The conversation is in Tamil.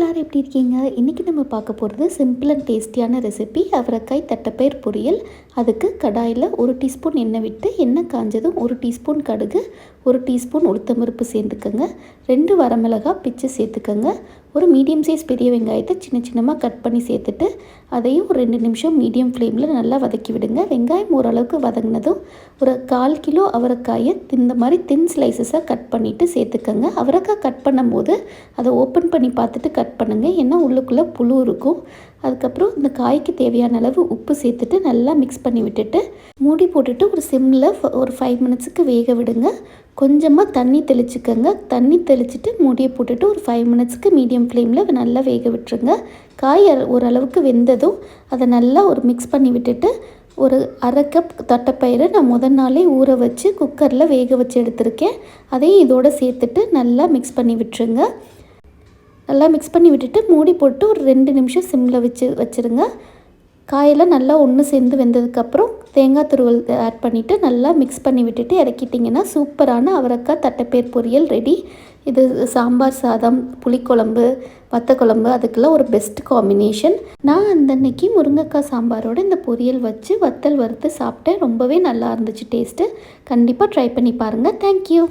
எல்லாரும் எப்படி இருக்கீங்க? இன்றைக்கி நம்ம பார்க்க போகிறது சிம்பிள் அண்ட் டேஸ்டியான ரெசிபி அவரைக்காய் தட்டைப்பயிர் பொரியல். அதுக்கு கடாயில் ஒரு டீஸ்பூன் எண்ணெய் விட்டு எண்ணெய் காஞ்சதும் ஒரு டீஸ்பூன் கடுகு ஒரு டீஸ்பூன் உளுத்தம்பருப்பு சேர்த்துக்கோங்க. ரெண்டு வரமிளகாய் பிச்சு சேர்த்துக்கோங்க. ஒரு மீடியம் சைஸ் பெரிய வெங்காயத்தை சின்ன சின்னமாக கட் பண்ணி சேர்த்துட்டு அதையும் ஒரு ரெண்டு நிமிஷம் மீடியம் ஃப்ளேமில் நல்லா வதக்கி விடுங்க. வெங்காயம் ஓரளவுக்கு வதங்கினதும் ஒரு கால் கிலோ அவரைக்காயை இந்த மாதிரி தின் ஸ்லைசஸாக கட் பண்ணிவிட்டு சேர்த்துக்கோங்க. அவரைக்காய் கட் பண்ணும்போது அதை ஓப்பன் பண்ணி பார்த்துட்டு கட் பண்ணுங்கள் ஏன்னா உள்ளுக்குள்ளே புழு இருக்கும். அதுக்கப்புறம் இந்த காய்க்கு தேவையான அளவு உப்பு சேர்த்துட்டு நல்லா மிக்ஸ் பண்ணி விட்டுட்டு மூடி போட்டுட்டு ஒரு சிம்மில் ஒரு ஃபைவ் மினிட்ஸுக்கு வேக விடுங்க. கொஞ்சமாக தண்ணி தெளிச்சுக்கோங்க. தண்ணி தெளிச்சுட்டு மூடியை போட்டுட்டு ஒரு ஃபைவ் மினிட்ஸ்க்கு மீடியம் ஃப்ளேமில் நல்லா வேக விட்டுருங்க. காய் ஓரளவுக்கு வெந்ததும் அதை நல்லா ஒரு மிக்ஸ் பண்ணி விட்டுட்டு ஒரு அரை கப் தட்டைப்பயிரை நான் முதல் நாளே ஊற வச்சு குக்கரில் வேக வச்சு எடுத்திருக்கேன். அதையும் இதோடு சேர்த்துட்டு நல்லா மிக்ஸ் பண்ணி விட்டுருங்க. நல்லா மிக்ஸ் பண்ணி விட்டுட்டு மூடி போட்டு ஒரு ரெண்டு நிமிஷம் சிம்மில் வச்சு வச்சுருங்க. காயெல்லாம் நல்லா ஒன்று சேர்ந்து வெந்ததுக்கப்புறம் தேங்காய் துருவல் ஆட் பண்ணிவிட்டு நல்லா மிக்ஸ் பண்ணி விட்டுட்டு இறக்கிட்டிங்கன்னா சூப்பரான அவரைக்காய் தட்டைப்பேர் பொரியல் ரெடி இது சாம்பார் சாதம் புளிக்குழம்பு வத்தக்குழம்பு அதுக்கெல்லாம் ஒரு பெஸ்ட் காம்பினேஷன் நான் அந்த அன்னைக்கு முருங்கைக்காய் சாம்பாரோட இந்த பொரியல் வச்சு வத்தல் வறுத்து சாப்பிட்டேன். ரொம்பவே நல்லா இருந்துச்சு டேஸ்ட்டு கண்டிப்பாக ட்ரை பண்ணி பாருங்கள் தேங்க்யூ